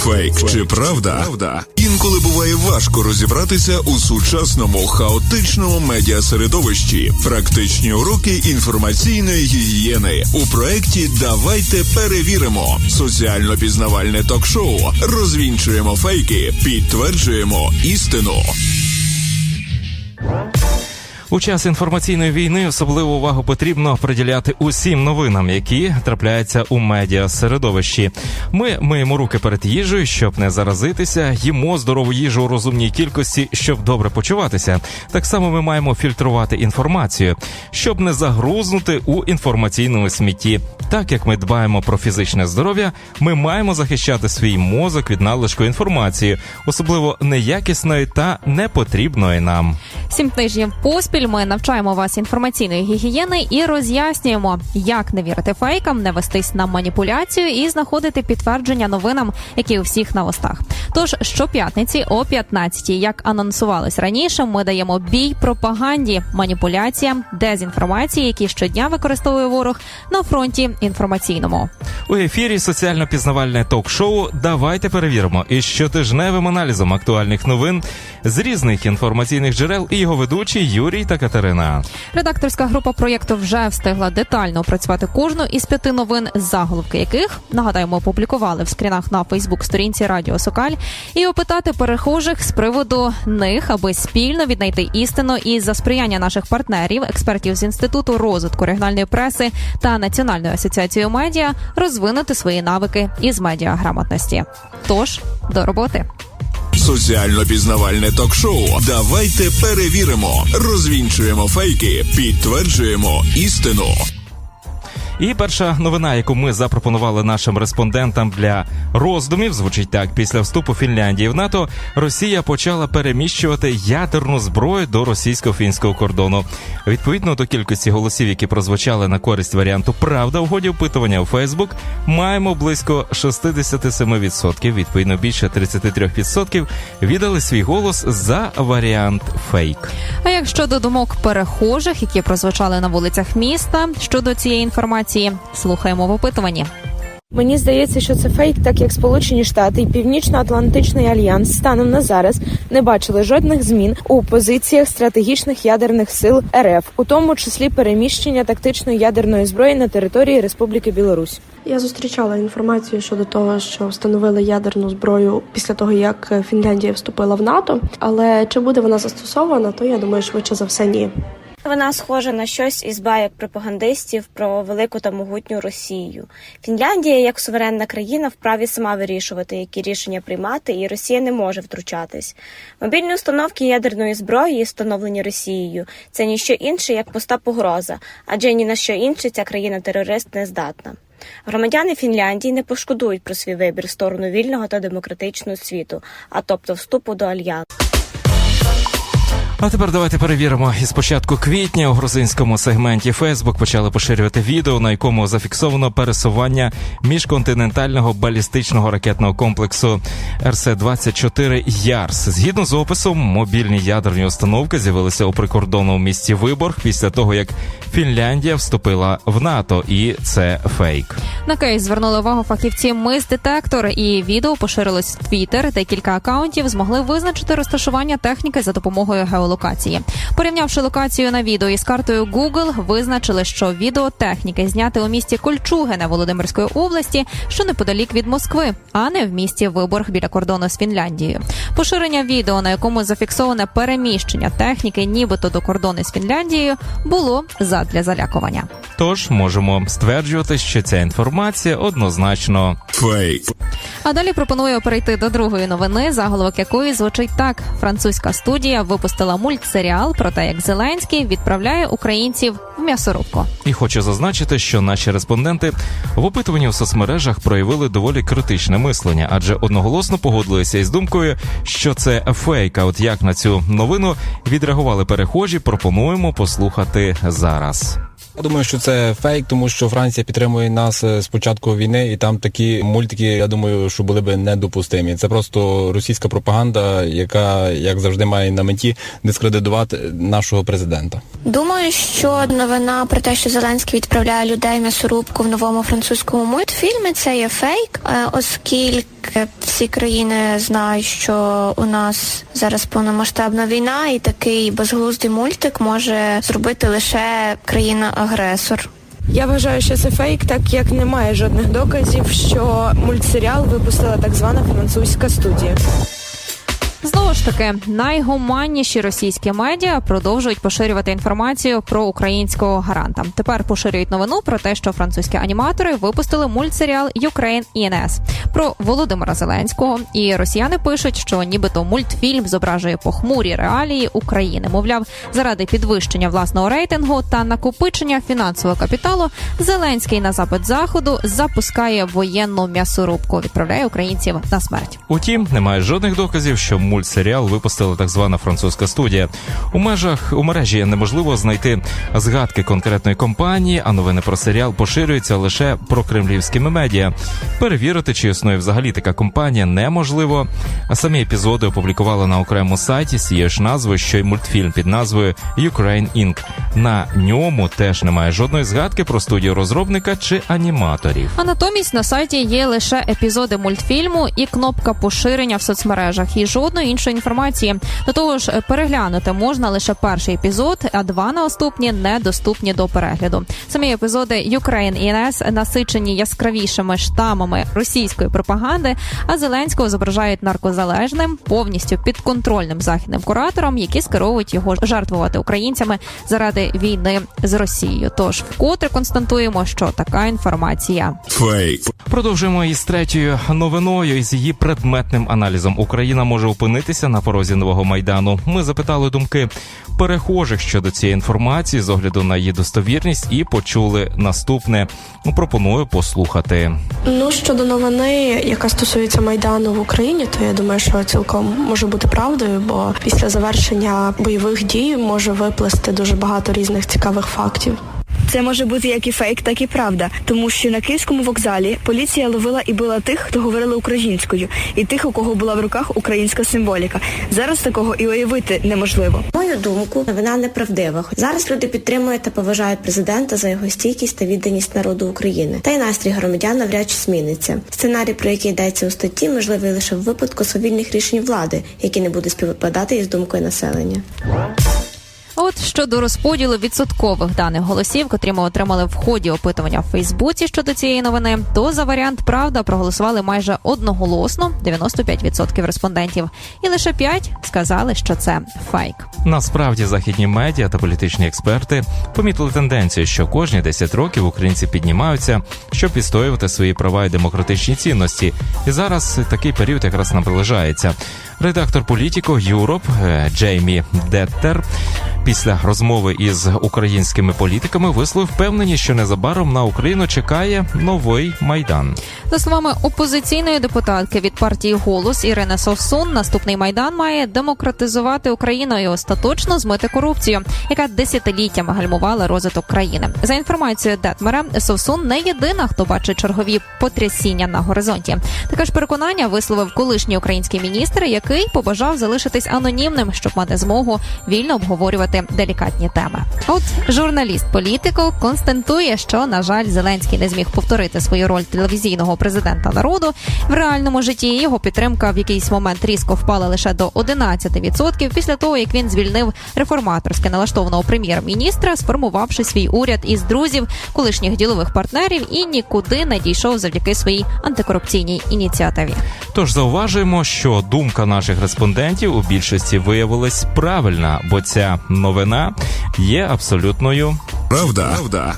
Фейк чи правда? Правда. Інколи буває важко розібратися у сучасному хаотичному медіасередовищі. Практичні уроки інформаційної гігієни у проєкті Давайте перевіримо. Соціально пізнавальне ток-шоу. Розвінчуємо фейки, підтверджуємо істину. У час інформаційної війни особливу увагу потрібно приділяти усім новинам, які трапляються у медіа середовищі. Ми миємо руки перед їжею, щоб не заразитися, їмо здорову їжу у розумній кількості, щоб добре почуватися. Так само ми маємо фільтрувати інформацію, щоб не загрузнути у інформаційному смітті. Так як ми дбаємо про фізичне здоров'я, ми маємо захищати свій мозок від надлишку інформації, особливо неякісної та непотрібної нам. Сім тижнів поспіль ми навчаємо вас інформаційної гігієни і роз'яснюємо, як не вірити фейкам, не вестись на маніпуляцію і знаходити підтвердження новинам, які у всіх на устах. Тож щоп'ятниці о 15 як анонсувалось раніше, ми даємо бій пропаганді, маніпуляціям, дезінформації, які щодня використовує ворог на фронті інформаційному. У ефірі соціально-пізнавальне ток-шоу Давайте перевіримо із щотижневим аналізом актуальних новин з різних інформаційних джерел і його ведучі Юрій та Катерина. Редакторська група проєкту вже встигла детально опрацювати кожну із п'яти новин, заголовки яких нагадаємо опублікували в скрінах на Фейсбук сторінці Радіо Сокаль, і опитати перехожих з приводу них, аби спільно віднайти істину і за сприяння наших партнерів, експертів з інституту розвитку регіональної преси та Національної асоціації медіа розвинути свої навики із медіаграмотності. Тож до роботи. Соціально пізнавальне ток-шоу. Давайте перевіримо. Розвінчуємо фейки, підтверджуємо істину. І перша новина, яку ми запропонували нашим респондентам для роздумів, звучить так: після вступу Фінляндії в НАТО Росія почала переміщувати ядерну зброю до російсько-фінського кордону. Відповідно до кількості голосів, які прозвучали на користь варіанту Правда ході опитування у Фейсбук, маємо близько 67%, Відповідно, більше 33% віддали свій голос за варіант фейк. А як щодо думок перехожих, які прозвучали на вулицях міста щодо цієї інформації, слухаємо в опитуванні. Мені здається, що це фейк, так як Сполучені Штати і Північно-Атлантичний альянс станом на зараз не бачили жодних змін у позиціях стратегічних ядерних сил РФ, у тому числі переміщення тактичної ядерної зброї на території Республіки Білорусь. Я зустрічала інформацію щодо того, що встановили ядерну зброю після того, як Фінляндія вступила в НАТО. Але чи буде вона застосована, то я думаю, швидше за все ні. Вона схожа на щось із байок пропагандистів про велику та могутню Росію. Фінляндія, як суверенна країна, вправі сама вирішувати, які рішення приймати, і Росія не може втручатись. Мобільні установки ядерної зброї, встановлені Росією, це ніщо інше, як поста погроза, адже ні на що інше ця країна-терорист не здатна. Громадяни Фінляндії не пошкодують про свій вибір в сторону вільного та демократичного світу, а тобто вступу до альянсу. А тепер давайте перевіримо. Із початку квітня у грузинському сегменті Facebook почали поширювати відео, на якому зафіксовано пересування міжконтинентального балістичного ракетного комплексу РС-24 Ярс. Згідно з описом, мобільні ядерні установки з'явилися у прикордонному місті Виборг після того, як Фінляндія вступила в НАТО, і це фейк. На кейс звернули увагу фахівці Мис Детектор, і відео поширилось в Твіттер, де кілька акаунтів змогли визначити розташування техніки за допомогою геолокації. Порівнявши локацію на відео із картою Google, визначили, що відео техніки зняти у місті Кольчугине Володимирської області, що неподалік від Москви, а не в місті Виборг біля кордону з Фінляндією. Поширення відео, на якому зафіксоване переміщення техніки, нібито до кордону з Фінляндією, було задля залякування. Тож можемо стверджувати, що ця інформація однозначно Фейк. А далі пропоную перейти до другої новини, заголовок якої звучить так: французька студія випустила мультсеріал про те, як Зеленський відправляє українців в м'ясорубку. І хочу зазначити, що наші респонденти в опитуванні в соцмережах проявили доволі критичне мислення, адже одноголосно погодилися із думкою, що це фейк. А от як на цю новину відреагували перехожі, пропонуємо послухати зараз. Я думаю, що це фейк, тому що Франція підтримує нас е, з початку війни, і там такі мультики, я думаю, що були б недопустимі. Це просто російська пропаганда, яка як завжди має на меті дискредитувати нашого президента. Думаю, що новина про те, що Зеленський відправляє людей в м'ясорубку в новому французькому мультфільмі, це є фейк, е, оскільки всі країни знають, що у нас зараз повномасштабна війна, і такий безглуздий мультик може зробити лише країна-агресор. Я вважаю, що це фейк, так як немає жодних доказів, що мультсеріал випустила так звана французька студія. Знову ж таки, найгуманніші російські медіа продовжують поширювати інформацію про українського гаранта. Тепер поширюють новину про те, що французькі аніматори випустили мультсеріал Ukraine INS про Володимира Зеленського. І росіяни пишуть, що нібито мультфільм зображує похмурі реалії України. Мовляв, заради підвищення власного рейтингу та накопичення фінансового капіталу Зеленський на запит заходу запускає воєнну м'ясорубку, відправляє українців на смерть. Утім, немає жодних доказів, що мультсеріал випустила так звана французька студія. У межах у мережі неможливо знайти згадки конкретної компанії, а новини про серіал поширюються лише про кремлівськими медіа. Перевірити, чи існує взагалі така компанія, неможливо. А самі епізоди опублікували на окремому сайті з цією ж назвою, що й мультфільм під назвою Ukraine Inc. На ньому теж немає жодної згадки про студію розробника чи аніматорів. А натомість на сайті є лише епізоди мультфільму і кнопка поширення в соцмережах і жодної іншої інформації. До того ж, переглянути можна лише перший епізод, а два наступні недоступні до перегляду. Самі епізоди Ukraine INS насичені яскравішими штамами російської пропаганди, а Зеленського зображають наркозалежним, повністю підконтрольним західним куратором, які скеровують його жертвувати українцями заради війни з Росією. Тож вкотре констатуємо, що така інформація Фейк. Продовжуємо із третьою новиною із її предметним аналізом. Україна може опинитися на порозі нового майдану. Ми запитали думки перехожих щодо цієї інформації з огляду на її достовірність і почули наступне. Ну, пропоную послухати. Ну щодо новини, яка стосується майдану в Україні, то я думаю, що цілком може бути правдою, бо після завершення бойових дій може виплисти дуже багато різних цікавих фактів. Це може бути як і фейк, так і правда, тому що на київському вокзалі поліція ловила і била тих, хто говорили українською, і тих, у кого була в руках українська символіка. Зараз такого і уявити неможливо. Мою думку, новина неправдива. Зараз люди підтримують та поважають президента за його стійкість та відданість народу України. Та й настрій громадян навряд чи зміниться. Сценарій, про який йдеться у статті, можливий лише в випадку свавільних рішень влади, які не будуть співпадати із думкою населення. От щодо розподілу відсоткових даних голосів, котрі ми отримали в ході опитування в Фейсбуці щодо цієї новини, то за варіант правда проголосували майже одноголосно 95% респондентів, і лише 5 сказали, що це фейк. Насправді західні медіа та політичні експерти помітили тенденцію, що кожні 10 років українці піднімаються, щоб відстоювати свої права і демократичні цінності. І зараз такий період якраз наближається. Редактор політико Юроп е, Джеймі Деттер після розмови із українськими політиками висловив впевненість, що незабаром на Україну чекає новий майдан. За словами опозиційної депутатки від партії Голос Ірини Совсун, наступний майдан має демократизувати Україну і остаточно змити корупцію, яка десятиліттями гальмувала розвиток країни. За інформацією Детмера, Совсун не єдина, хто бачить чергові потрясіння на горизонті. Таке ж переконання висловив колишній український міністр, який побажав залишитись анонімним, щоб мати змогу вільно обговорювати делікатні теми. От журналіст політико констатує, що на жаль, Зеленський не зміг повторити свою роль телевізійного президента народу в реальному житті. Його підтримка в якийсь момент різко впала лише до 11% після того, як він звільнив реформаторськи налаштованого прем'єр-міністра, сформувавши свій уряд із друзів, колишніх ділових партнерів і нікуди не дійшов завдяки своїй антикорупційній ініціативі. Тож зауважуємо, що думка наших респондентів у більшості виявилась правильна, бо ця новина є абсолютною Правда? Правда.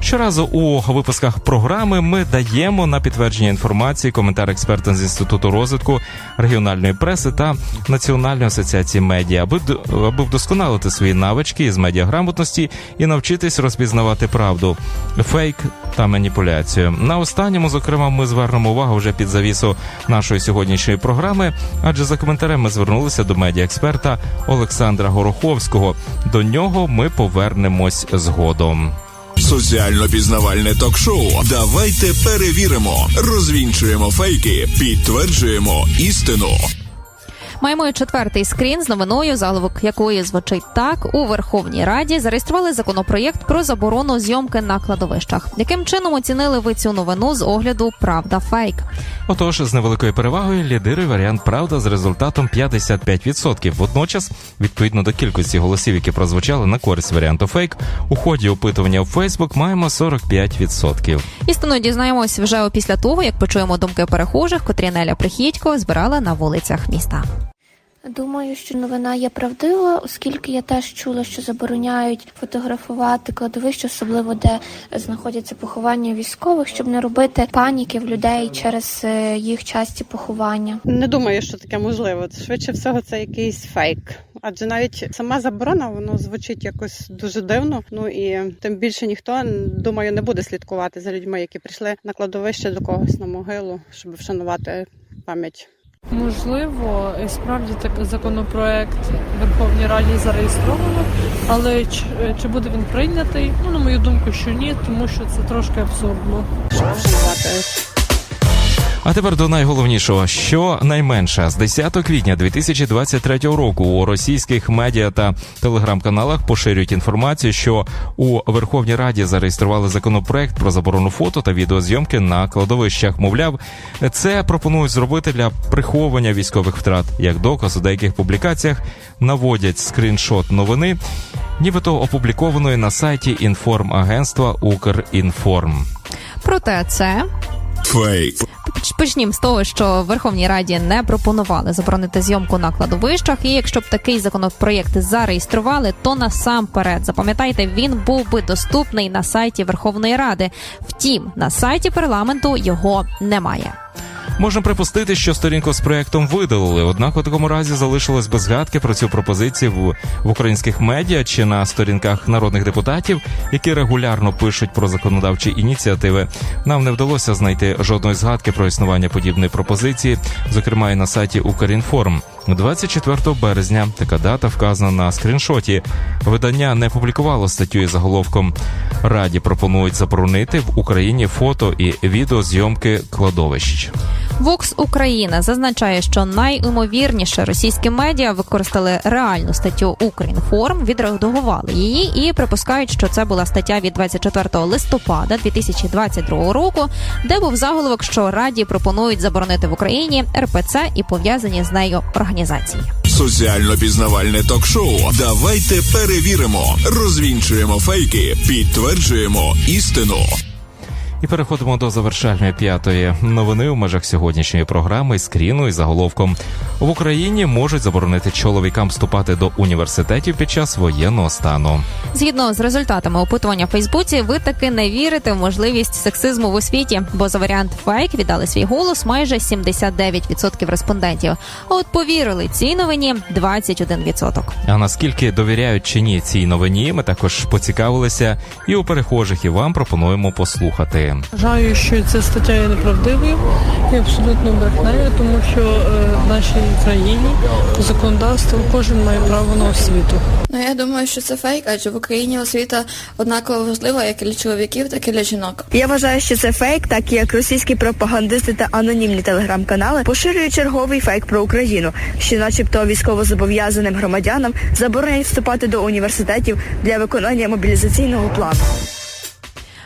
Щоразу у випусках програми ми даємо на підтвердження інформації коментар експерта з інституту розвитку регіональної преси та Національної асоціації медіа, аби аби вдосконалити свої навички із медіаграмотності і навчитись розпізнавати правду, фейк та маніпуляцію. На останньому, зокрема, ми звернемо увагу вже під завісу нашої сьогоднішньої програми, адже за коментарем ми звернулися до медіаексперта Олександра Гороховського. До нього ми повернемось згодом. Соціально пізнавальне ток-шоу. Давайте перевіримо, розвінчуємо фейки, підтверджуємо істину. Маємо і четвертий скрін з новиною, заголовок якої звучить так: у Верховній Раді зареєстрували законопроєкт про заборону зйомки на кладовищах. Яким чином оцінили ви цю новину з огляду Правда фейк? Отож, з невеликою перевагою лідирує варіант Правда з результатом 55%. Водночас, відповідно до кількості голосів, які прозвучали на користь варіанту фейк, у ході опитування у Фейсбук маємо 45%. Істину дізнаємось вже після того, як почуємо думки перехожих, котрі Неля Прихідько збирала на вулицях міста. Думаю, що новина є правдива, оскільки я теж чула, що забороняють фотографувати кладовище, особливо де знаходяться поховання військових, щоб не робити паніки в людей через е, їх часті поховання. Не думаю, що таке можливо. Швидше всього, це якийсь фейк. Адже навіть сама заборона воно звучить якось дуже дивно. Ну і тим більше ніхто думаю не буде слідкувати за людьми, які прийшли на кладовище до когось на могилу, щоб вшанувати пам'ять. Можливо, і справді так законопроект в Верховній Раді зареєстровано, але чи, чи буде він прийнятий? Ну, на мою думку, що ні, тому що це трошки абсурдно. Що вшанувати А тепер до найголовнішого, що найменше з 10 квітня 2023 року у російських медіа та телеграм-каналах поширюють інформацію, що у Верховній Раді зареєстрували законопроект про заборону фото та відеозйомки на кладовищах. Мовляв, це пропонують зробити для приховування військових втрат. Як доказ у деяких публікаціях наводять скріншот новини, нібито опублікованої на сайті інформагентства Укрінформ. Проте це Фейк. Почнімо з того, що Верховній Раді не пропонували заборонити зйомку на кладовищах. І якщо б такий законопроєкт зареєстрували, то насамперед запам'ятайте, він був би доступний на сайті Верховної Ради. Втім, на сайті парламенту його немає. Можна припустити, що сторінку з проектом видалили, однак у такому разі залишилось без згадки про цю пропозицію в, в українських медіа чи на сторінках народних депутатів, які регулярно пишуть про законодавчі ініціативи. Нам не вдалося знайти жодної згадки про існування подібної пропозиції, зокрема і на сайті Укрінформ. 24 березня така дата вказана на скріншоті. Видання не публікувало статтю із заголовком Раді пропонують заборонити в Україні фото і відеозйомки кладовищ. Vox Україна зазначає, що найімовірніше російські медіа використали реальну статтю Укрінформ, відредагували її і припускають, що це була стаття від 24 листопада 2022 року, де був заголовок, що раді пропонують заборонити в Україні РПЦ і пов'язані з нею організації. Соціально пізнавальне ток-шоу Давайте перевіримо, розвінчуємо фейки, підтверджуємо істину. І переходимо до завершальної п'ятої новини у межах сьогоднішньої програми скріну із заголовком в Україні можуть заборонити чоловікам вступати до університетів під час воєнного стану. Згідно з результатами опитування в Фейсбуці, ви таки не вірите в можливість сексизму в освіті, бо за варіант фейк віддали свій голос майже 79% респондентів. А от повірили цій новині 21%. А наскільки довіряють чи ні цій новині, ми також поцікавилися і у перехожих, і вам пропонуємо послухати. Вважаю, що ця стаття є неправдивою і абсолютно брехнею, тому що е, в нашій країні по законодавству кожен має право на освіту. Ну я думаю, що це фейк, адже в Україні освіта однаково важлива як і для чоловіків, так і для жінок. Я вважаю, що це фейк, так як російські пропагандисти та анонімні телеграм-канали поширюють черговий фейк про Україну, що, начебто, військовозобов'язаним громадянам забороняють вступати до університетів для виконання мобілізаційного плану.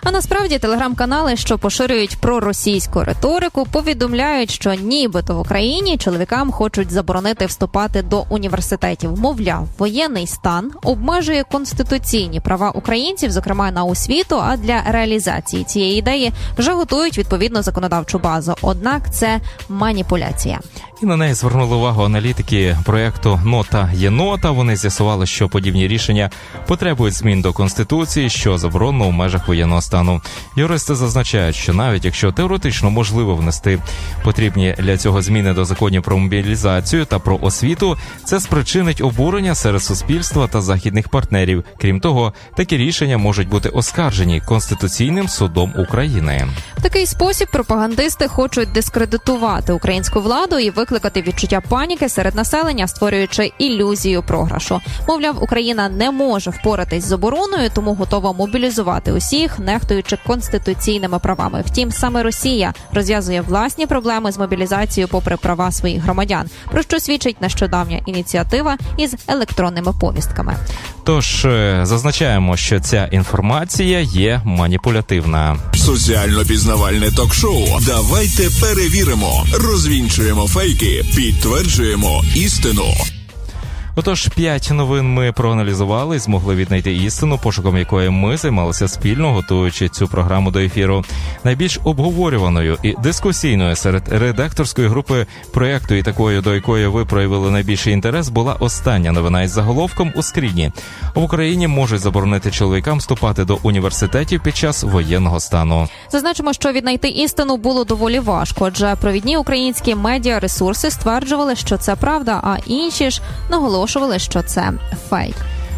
А насправді телеграм-канали, що поширюють проросійську риторику, повідомляють, що нібито в Україні чоловікам хочуть заборонити вступати до університетів. Мовляв, воєнний стан обмежує конституційні права українців, зокрема на освіту. А для реалізації цієї ідеї вже готують відповідну законодавчу базу. Однак це маніпуляція. І на неї звернули увагу аналітики проєкту Нота є нота. Вони з'ясували, що подібні рішення потребують змін до конституції, що заборонено у межах воєнного стану. Юристи зазначають, що навіть якщо теоретично можливо внести потрібні для цього зміни до законів про мобілізацію та про освіту, це спричинить обурення серед суспільства та західних партнерів. Крім того, такі рішення можуть бути оскаржені Конституційним судом України. Такий спосіб пропагандисти хочуть дискредитувати українську владу і викликати викликати відчуття паніки серед населення, створюючи ілюзію програшу. Мовляв, Україна не може впоратись з обороною, тому готова мобілізувати усіх, нехтуючи конституційними правами. Втім, саме Росія розв'язує власні проблеми з мобілізацією, попри права своїх громадян, про що свідчить нещодавня ініціатива із електронними повістками. Тож е, зазначаємо, що ця інформація є маніпулятивна. Соціально пізнавальне ток-шоу. Давайте перевіримо, розвінчуємо фейки, підтверджуємо істину. Отож, п'ять новин ми проаналізували, і змогли віднайти істину, пошуком якої ми займалися спільно, готуючи цю програму до ефіру. Найбільш обговорюваною і дискусійною серед редакторської групи проєкту, і такою, до якої ви проявили найбільший інтерес, була остання новина із заголовком у скріні. В Україні можуть заборонити чоловікам вступати до університетів під час воєнного стану. Зазначимо, що віднайти істину було доволі важко, адже провідні українські медіа ресурси стверджували, що це правда, а інші ж наголошували, що це фейк.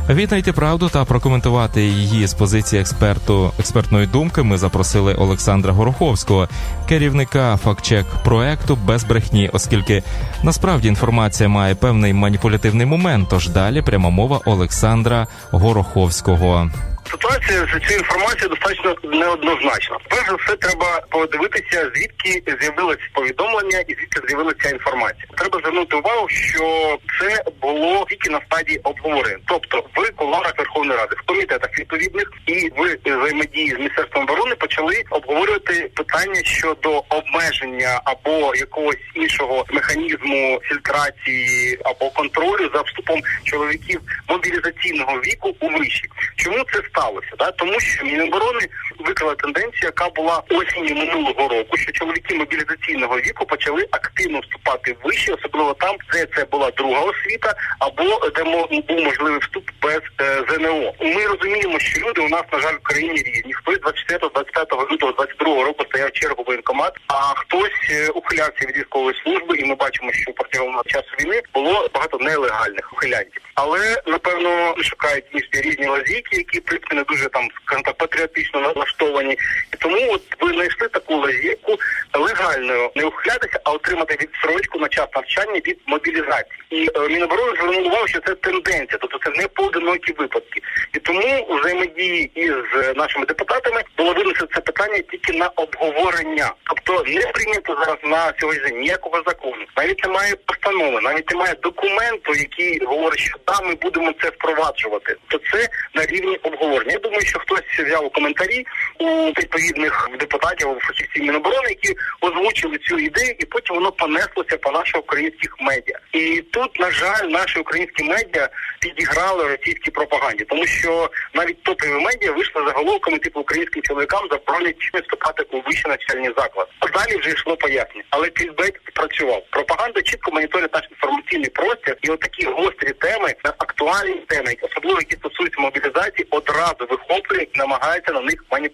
Віднайти правду та прокоментувати її з позиції експерту експертної думки. Ми запросили Олександра Гороховського, керівника фактчек проекту без брехні, оскільки насправді інформація має певний маніпулятивний момент. Тож далі пряма мова Олександра Гороховського. Ситуація з цією інформацією достатньо неоднозначна. Перш за все, треба подивитися, звідки з'явилось повідомлення і звідки з'явилася інформація. Треба звернути увагу, що це було тільки на стадії обговорень, тобто в кулуарах Верховної Ради, в комітетах відповідних і в взаємодії з міністерством оборони почали обговорювати питання щодо обмеження або якогось іншого механізму фільтрації або контролю за вступом чоловіків мобілізаційного віку у виші. Чому це сталося? Да? Тому що Міноборони викрила тенденцію, яка була осінню минулого року, що чоловіки мобілізаційного віку почали активно вступати в виші, особливо там, де це була друга освіта, або де був можливий вступ без е, ЗНО. Ми розуміємо, що люди у нас на жаль в країні різні. Хтось 24-25 лютого 22 року стояв чергу воєнкомат, а хтось е, ухилявся від військової служби, і ми бачимо, що протягом часу війни було багато нелегальних ухилянтів. Але напевно шукають інші різні лазійки, які в принципі не дуже там скажімо патріотично налаштовані. І тому от ви знайшли таку лазійку легально не ухилятися, а отримати відсрочку на час навчання від мобілізації. І е, Міноборони звернули увагу, що це тенденція, тобто це не поодинокі випадки. І тому у взаємодії із е, нашими депутатами було винесено це питання тільки на обговорення. Тобто не прийнято зараз на сьогодні ніякого закону. Навіть немає постанови, навіть немає документу, який говорить, що да, ми будемо це впроваджувати. То це на рівні обговорення. Я думаю, що хтось взяв у коментарі у відповідних депутатів або фахівців Міноборони, які озвучили цю ідею, і потім воно понеслося по наших українських медіа. І тут, на жаль, наші українські медіа підіграли російській пропаганді, тому що навіть топові медіа вийшли заголовками, типу українським чоловікам заборонять вступати у вищі навчальні заклади. А далі вже йшло пояснення. Але клікбейт спрацював. Пропаганда чітко моніторить наш інформаційний простір, і от такі гострі теми, актуальні теми, особливо які стосуються мобілізації, одразу вихоплює і намагається на них маніпулювати.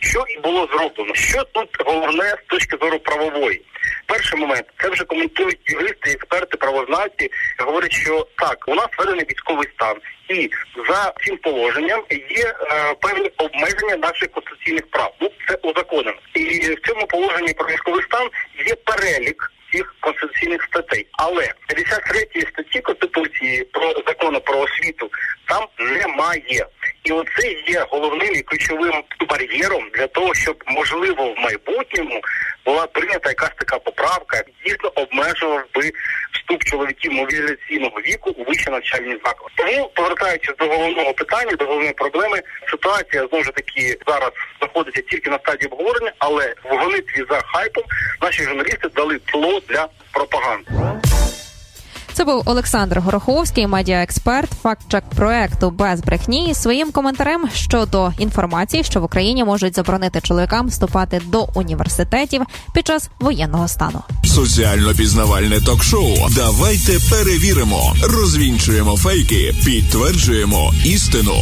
Що і було зроблено? Що тут головне з точки зору правової? Перший момент це вже коментують юристи, експерти, правознавці. Говорять, що так, у нас введений військовий стан, і за цим положенням є е, певні обмеження наших конституційних прав. Ну це узаконено. І в цьому положенні про військовий стан є перелік. Цих конституційних статей, але 53 статті конституції про закону про освіту там немає, і оце є головним і ключовим бар'єром для того, щоб можливо в майбутньому була прийнята якась така поправка, дійсно обмежував би вступ чоловіків мобілізаційного віку у вищі навчальні заклади. Тому повертаючись до головного питання, до головної проблеми, ситуація знову ж таки зараз знаходиться тільки на стадії обговорення, але в гонитві за хайпом наші журналісти дали тло для пропаганди. Це був Олександр Гороховський, медіаексперт, фактчек проекту без брехні своїм коментарем щодо інформації, що в Україні можуть заборонити чоловікам вступати до університетів під час воєнного стану. Соціально пізнавальне ток-шоу. Давайте перевіримо, розвінчуємо фейки, підтверджуємо істину.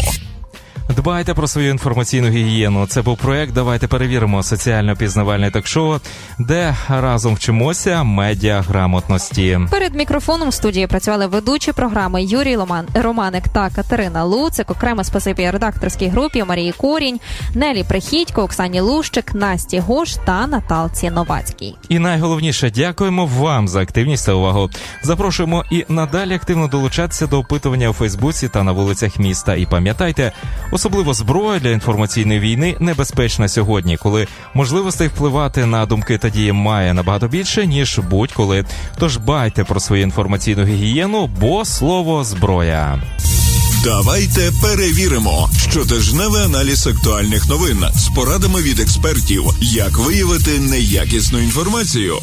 Дбайте про свою інформаційну гігієну. Це був проект. Давайте перевіримо соціально пізнавальне ток-шоу, де разом вчимося медіаграмотності. Перед мікрофоном в студії працювали ведучі програми Юрій Ломан, Романик та Катерина Луцик. Окремо спасибі редакторській групі Марії Корінь, Нелі Прихідько, Оксані Лущик, Насті Гош та Наталці Новацькій. І найголовніше, дякуємо вам за активність та увагу. Запрошуємо і надалі активно долучатися до опитування у Фейсбуці та на вулицях міста. І пам'ятайте, особливо зброя для інформаційної війни небезпечна сьогодні, коли можливостей впливати на думки та дії має набагато більше ніж будь-коли. Тож байте про свою інформаційну гігієну, бо слово зброя. Давайте перевіримо щотижневий аналіз актуальних новин з порадами від експертів, як виявити неякісну інформацію.